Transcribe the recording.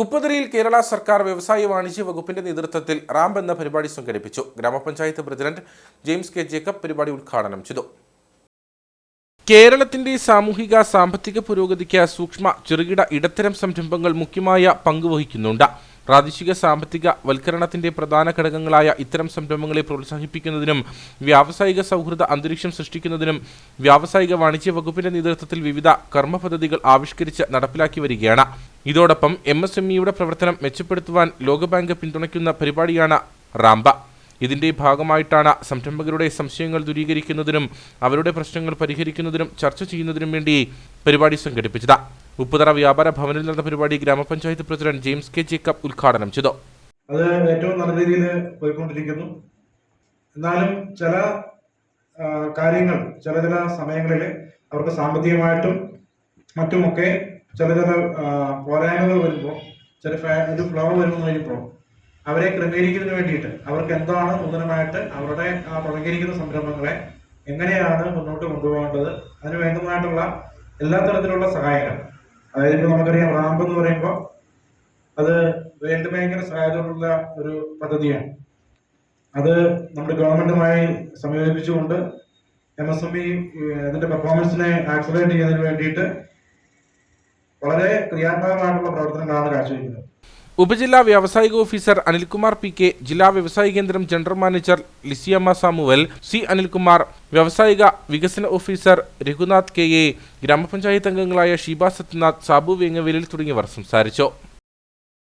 ഉപ്പുതരിയിൽ കേരള സർക്കാർ വ്യവസായ വാണിജ്യ വകുപ്പിന്റെ നേതൃത്വത്തിൽ റാമ്പ് എന്ന പരിപാടി സംഘടിപ്പിച്ചു. ഗ്രാമപഞ്ചായത്ത് പ്രസിഡന്റ് ജെയിംസ് കെ ജേക്കബ് പരിപാടി ഉദ്ഘാടനം ചെയ്തു. കേരളത്തിന്റെ സാമൂഹിക സാമ്പത്തിക പുരോഗതിക്ക് സൂക്ഷ്മ ചെറുകിട ഇടത്തരം സംരംഭങ്ങൾ മുഖ്യമായ പങ്കുവഹിക്കുന്നുണ്ട് പ്രാദേശിക സാമ്പത്തിക വൽക്കരണത്തിന്റെ പ്രധാന ഘടകങ്ങളായ ഇത്തരം സംരംഭങ്ങളെ പ്രോത്സാഹിപ്പിക്കുന്നതിനും വ്യാവസായിക സൗഹൃദ അന്തരീക്ഷം സൃഷ്ടിക്കുന്നതിനും വ്യാവസായിക വാണിജ്യ വകുപ്പിന്റെ നേതൃത്വത്തിൽ വിവിധ കർമ്മ പദ്ധതികൾ ആവിഷ്കരിച്ച് നടപ്പിലാക്കി വരികയാണ്. ഇതോടൊപ്പം എം എസ് എം ഇയുടെ പ്രവർത്തനം മെച്ചപ്പെടുത്തുവാൻ ലോകബാങ്ക് പിന്തുണയ്ക്കുന്ന പരിപാടിയാണ് റാംബ. ഇതിന്റെ ഭാഗമായിട്ടാണ് സംരംഭകരുടെ സംശയങ്ങൾ ദൂരീകരിക്കുന്നതിനും അവരുടെ പ്രശ്നങ്ങൾ പരിഹരിക്കുന്നതിനും ചർച്ച ചെയ്യുന്നതിനും വേണ്ടി പരിപാടി സംഘടിപ്പിച്ചത്. ഉപ്പുതറ വ്യാപാര ഭവനിൽ നടന്ന പരിപാടി ഗ്രാമപഞ്ചായത്ത് പ്രസിഡന്റ് ജെയിംസ് കെ ജേക്കബ് ഉദ്ഘാടനം ചെയ്തു. അത് ഏറ്റവും നല്ല രീതിയിൽ പോയിക്കൊണ്ടിരിക്കുന്നു. എന്നാലും ചില കാര്യങ്ങൾ ചില ചില സമയങ്ങളിൽ അവർക്ക് സാമ്പത്തികമായിട്ടും മറ്റുമൊക്കെ ചില ചില പോരായ്മകൾ വരുമ്പോൾ ചില ഒരു ഫ്ലോ വരുന്നു കഴിയുമ്പോൾ അവരെ ക്രമീകരിക്കുന്നതിന് വേണ്ടിയിട്ട് അവർക്ക് എന്താണ് നൂതനമായിട്ട് അവരുടെ ആ തുടങ്ങിയിരിക്കുന്ന സംരംഭങ്ങളെ എങ്ങനെയാണ് മുന്നോട്ട് കൊണ്ടുപോകേണ്ടത് അതിന് വേണ്ടതായിട്ടുള്ള എല്ലാ തരത്തിലുള്ള സഹായങ്ങൾ അതായത് നമുക്കറിയാം റാമ്പ് എന്ന് പറയുമ്പോൾ അത് വേൾഡ് ബാങ്കിന് സഹായത്തോടുള്ള ഒരു പദ്ധതിയാണ്. അത് നമ്മുടെ ഗവൺമെന്റുമായി സമീപിച്ചുകൊണ്ട് എം എസ് എം ഇ അതിന്റെ പെർഫോമൻസിനെ ആക്സലറേറ്റ് ചെയ്യുന്നതിന് വേണ്ടിയിട്ട് വളരെ ക്രിയാത്മകമായിട്ടുള്ള പ്രവർത്തനങ്ങളാണ് കാഴ്ചവെക്കുന്നത്. ഉപജില്ലാ വ്യാവസായിക ഓഫീസർ അനിൽകുമാർ പി കെ ജില്ലാ വ്യവസായ കേന്ദ്രം general manager Lisiyamma Samuel C Anilkumar വ്യാവസായിക വികസന ഓഫീസർ രഘുനാഥ് കെ എ ഗ്രാമപഞ്ചായത്ത് അംഗങ്ങളായ ഷീബ സത്യനാഥ് സാബു വേങ്ങവേലിൽ തുടങ്ങിയവർ സംസാരിച്ചു.